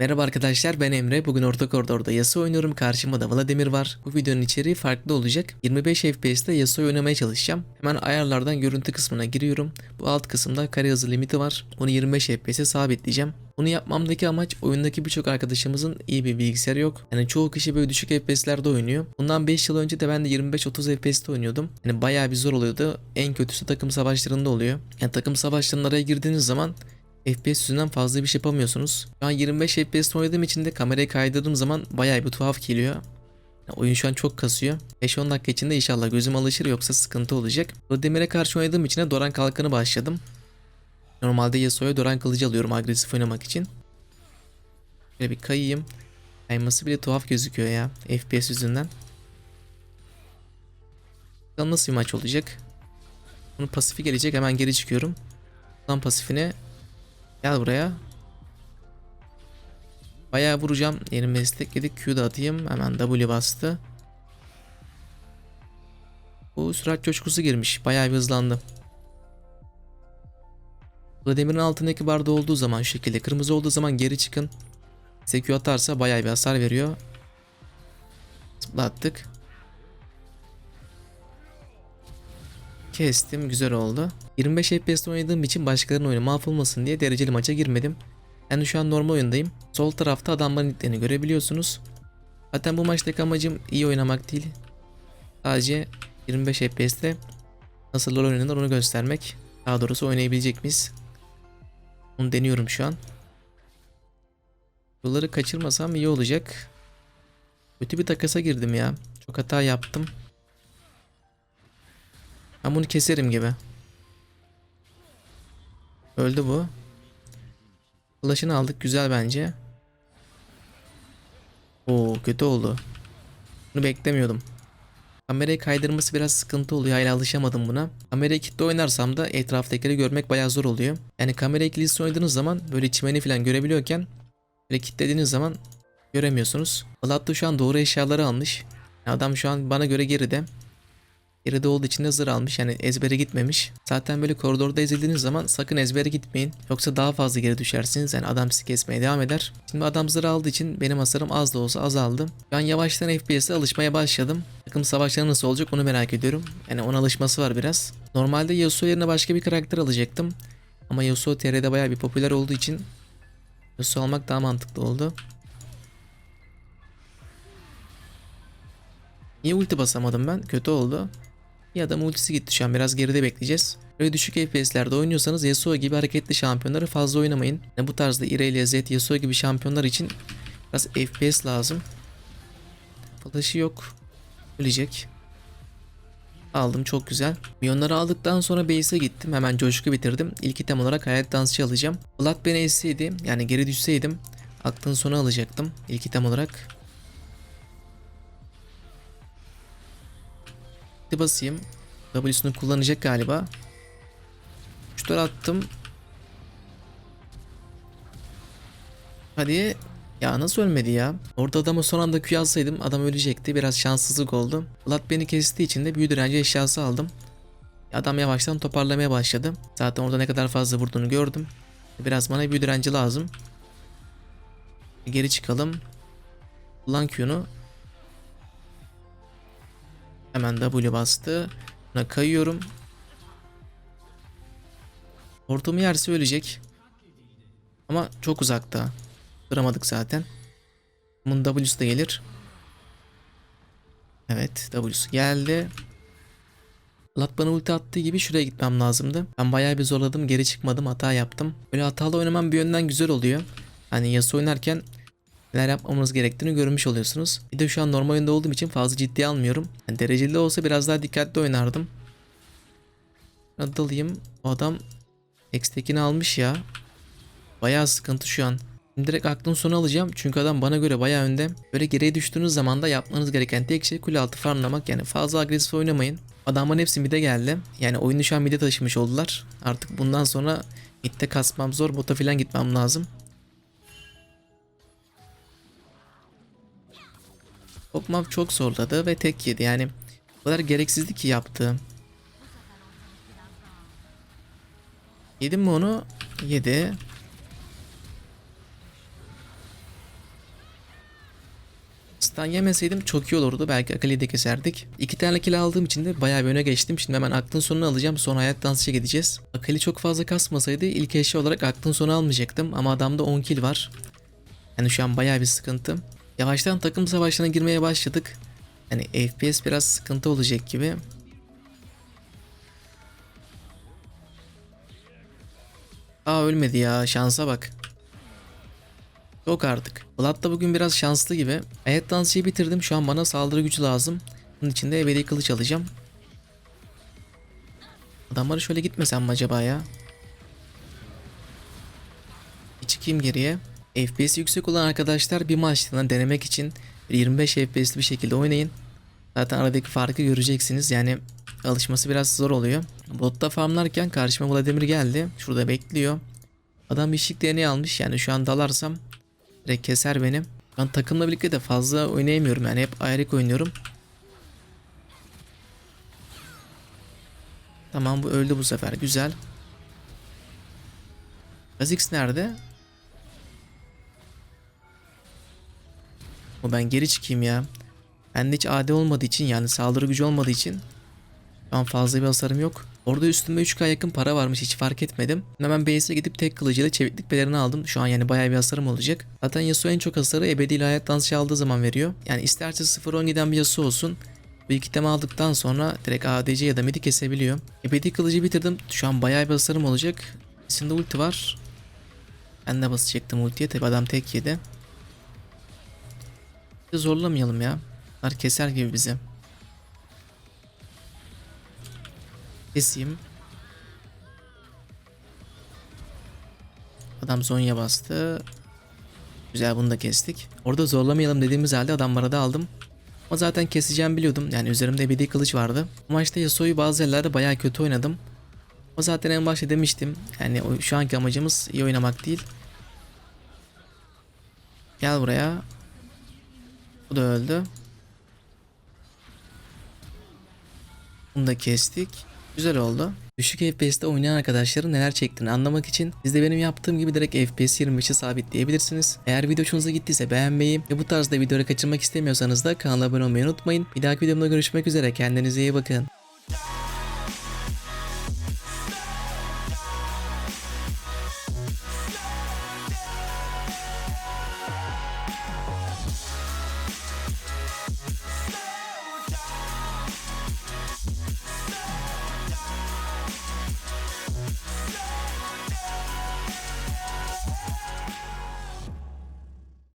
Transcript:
Merhaba arkadaşlar ben Emre. Bugün orta koridorda Yasuo oynuyorum. Karşımda da Vladimir var. Bu videonun içeriği farklı olacak. 25 FPS'te Yasuo oynamaya çalışacağım. Hemen ayarlardan görüntü kısmına giriyorum. Bu alt kısımda kare hızı limiti var. Bunu 25 FPS'e sabitleyeceğim. Bunu yapmamdaki amaç oyundaki birçok arkadaşımızın iyi bir bilgisayarı yok. Yani çoğu kişi böyle düşük FPS'lerde oynuyor. Bundan 5 yıl önce de ben de 25-30 FPS'te oynuyordum. Yani bayağı bir zor oluyordu. En kötüsü takım savaşlarında oluyor. Yani takım savaşlarına girdiğiniz zaman FPS yüzünden fazla bir şey yapamıyorsunuz. Şu an 25 FPS oynadığım için de kamerayı kaydırdığım zaman bayağı bir tuhaf geliyor. Oyun şu an çok kasıyor. 5-10 dakika içinde inşallah gözüm alışır yoksa sıkıntı olacak. Vladimir'e karşı oynadığım için de Doran Kalkanı başladım. Normalde Yasuo'ya Doran Kılıcı alıyorum agresif oynamak için. Şöyle bir kayayım. Kayması bile tuhaf gözüküyor ya FPS yüzünden. Bakalım nasıl bir maç olacak. Bunun pasifi gelecek hemen geri çıkıyorum. Lan pasifine Gel buraya. Bayağı vuracağım. Yeni meslek yedik. Q da atayım. Hemen W bastı. Bu sürat coşkusu girmiş. Bayağı bir hızlandı. Vladimir'in altındaki barda olduğu zaman şu şekilde. Kırmızı olduğu zaman geri çıkın. Q atarsa bayağı bir hasar veriyor. Zıplattık. Kestim. Güzel oldu. 25 FPS'te oynadığım için başkalarının oyunu mahvolmasın diye dereceli maça girmedim. Yani şu an normal oyundayım. Sol tarafta adamların nicklerini görebiliyorsunuz. Zaten bu maçtaki amacım iyi oynamak değil. Sadece 25 FPS'te nasıl LoL oynanır onu göstermek. Daha doğrusu oynayabilecek miyiz? Onu deniyorum şu an. Yolları kaçırmasam iyi olacak. Kötü bir takasa girdim ya. Çok hata yaptım. Ben bunu keserim gibi. Öldü bu. Flash'ını aldık güzel bence. Oo kötü oldu. Bunu beklemiyordum. Kamerayı kaydırması biraz sıkıntı oluyor. Hala alışamadım buna. Kamerayı kilitli oynarsam da etraftakileri görmek bayağı zor oluyor. Yani kamerayı kilitli oynadığınız zaman böyle çimeni falan görebiliyorken böyle kilitlediğiniz zaman göremiyorsunuz. Da şu an doğru eşyaları almış. Adam şu an bana göre geride. Geride olduğu için de zırh almış yani ezbere gitmemiş. Zaten böyle koridorda ezildiğiniz zaman sakın ezbere gitmeyin. Yoksa daha fazla geri düşersiniz. Yani adam sizi kesmeye devam eder. Şimdi adam zırh aldığı için benim hasarım az da olsa azaldı. Ben yavaştan FPS'e alışmaya başladım. Takım savaşları nasıl olacak onu merak ediyorum. Yani ona alışması var biraz. Normalde Yasuo yerine başka bir karakter alacaktım. Ama Yasuo TR'de bayağı bir popüler olduğu için Yasuo almak daha mantıklı oldu. Niye ulti basamadım ben? Kötü oldu. Bir adam ultisi gitti şu an biraz geride bekleyeceğiz. Böyle düşük FPS'lerde oynuyorsanız Yasuo gibi hareketli şampiyonları fazla oynamayın. Yani bu tarzda Irelia, Zed, Yasuo gibi şampiyonlar için biraz FPS lazım. Flash'ı yok. Ölecek. Aldım çok güzel. Milyonları aldıktan sonra base'e gittim. Hemen coşku bitirdim. İlk item olarak hayat dansçı alacağım. Vlad beni esseydi yani geri düşseydim aklın sonu alacaktım ilk item olarak. Bir basayım. W'sunu kullanacak galiba. Şutlar attım. Hadi. Ya nasıl ölmedi ya? Orada adamı son anda Q alsaydım adam ölecekti. Biraz şanssızlık oldu. Vlad beni kestiği için de büyü direnci eşyası aldım. Adam yavaştan toparlamaya başladı. Zaten orada ne kadar fazla vurduğunu gördüm. Biraz bana büyü direnci lazım. Geri çıkalım. Kullan Q'nu. Hemen W bastı. Buna kayıyorum. Hortumu yerse ölecek. Ama çok uzakta. Duramadık zaten. Bunun W'su da gelir. Evet W'su geldi. Lat bana ulti attığı gibi şuraya gitmem lazımdı. Ben bayağı bir zorladım geri çıkmadım hata yaptım. Böyle hatalı oynamam bir yönden güzel oluyor. Hani Yasuo oynarken neler yapmamız gerektiğini görmüş oluyorsunuz. Bir de şu an normal oyunda olduğum için fazla ciddiye almıyorum. Yani dereceli olsa biraz daha dikkatli oynardım. Dalayım. O adam X'tekini almış ya. Bayağı sıkıntı şu an. Şimdi direkt aklın sonu alacağım çünkü adam bana göre bayağı önde. Böyle geriye düştüğünüz zaman da yapmanız gereken tek şey kule altı farmlamak yani fazla agresif oynamayın. Adamın hepsi mid'e geldi. Yani oyunu şu an mid'e taşımış oldular. Artık bundan sonra mid'de kasmam zor bota falan gitmem lazım. Okmav çok zorladı ve tek yedi yani o kadar gereksizdi ki yaptığı. Yedim mi onu? Yedi. Stun yemeseydim çok iyi olurdu. Belki Akali'yi de keserdik. İki tane kill aldığım için de bayağı bir öne geçtim. Şimdi hemen aklın sonunu alacağım. Sonra hayat dansıya gideceğiz. Akali çok fazla kasmasaydı ilk eşya olarak aklın sonu almayacaktım. Ama adamda 10 kill var. Yani şu an bayağı bir sıkıntı. Yavaştan takım savaşlarına girmeye başladık. Yani FPS biraz sıkıntı olacak gibi. Aa ölmedi ya şansa bak. Yok artık. Vlad da bugün biraz şanslı gibi. Hayat dansıyı bitirdim. Şu an bana saldırı gücü lazım. Bunun için de ebedi kılıç alacağım. Adamları şöyle gitmesem mi acaba ya? Bir çıkayım geriye. FPS yüksek olan arkadaşlar bir maçtan denemek için 25 FPS'li bir şekilde oynayın. Zaten aradaki farkı göreceksiniz. Yani alışması biraz zor oluyor. Botta farmlarken karşıma Vladimir geldi. Şurada bekliyor. Adam işlik değneği almış. Yani şu an dalarsam direkt keser beni. Ben takımla birlikte de fazla oynayamıyorum. Yani hep ayrık oynuyorum. Tamam bu öldü bu sefer. Güzel. Kha'Zix nerede? O ben geri çıkayım ya. Bende hiç AD olmadığı için yani saldırı gücü olmadığı için şu an fazla bir hasarım yok. Orada üstümde 3k yakın para varmış hiç fark etmedim. Hemen base'e gidip tek kılıcıyla çeviklik pelerini aldım. Şu an yani bayağı bir hasarım olacak. Zaten Yasuo en çok hasarı ebedi ile hayat dansı aldığı zaman veriyor. Yani isterse 0-10 giden bir Yasuo olsun. Bu iki tema aldıktan sonra direkt ADC ya da midi kesebiliyor. Ebedi kılıcı bitirdim. Şu an bayağı bir hasarım olacak. İçinde ulti var. Ben de basacaktım ultiye. Tabi adam tek yedi. Zorlamayalım ya. Bunlar keser gibi bizi. Keseyim. Adam Zonya bastı. Güzel bunu da kestik. Orada zorlamayalım dediğimiz halde adamları da aldım. Ama zaten keseceğim biliyordum. Yani üzerimde ebedi kılıç vardı. Bu maçta Yasuo'yu bazı yerlerde bayağı kötü oynadım. O zaten en başta demiştim. Yani şu anki amacımız iyi oynamak değil. Gel buraya. Bu da öldü. Bunu da kestik. Güzel oldu. Düşük FPS'te oynayan arkadaşların neler çektiğini anlamak için siz de benim yaptığım gibi direkt FPS 25'e sabitleyebilirsiniz. Eğer video hoşunuza gittiyse beğenmeyi ve bu tarzda videoları kaçırmak istemiyorsanız da kanala abone olmayı unutmayın. Bir dahaki videomda görüşmek üzere. Kendinize iyi bakın.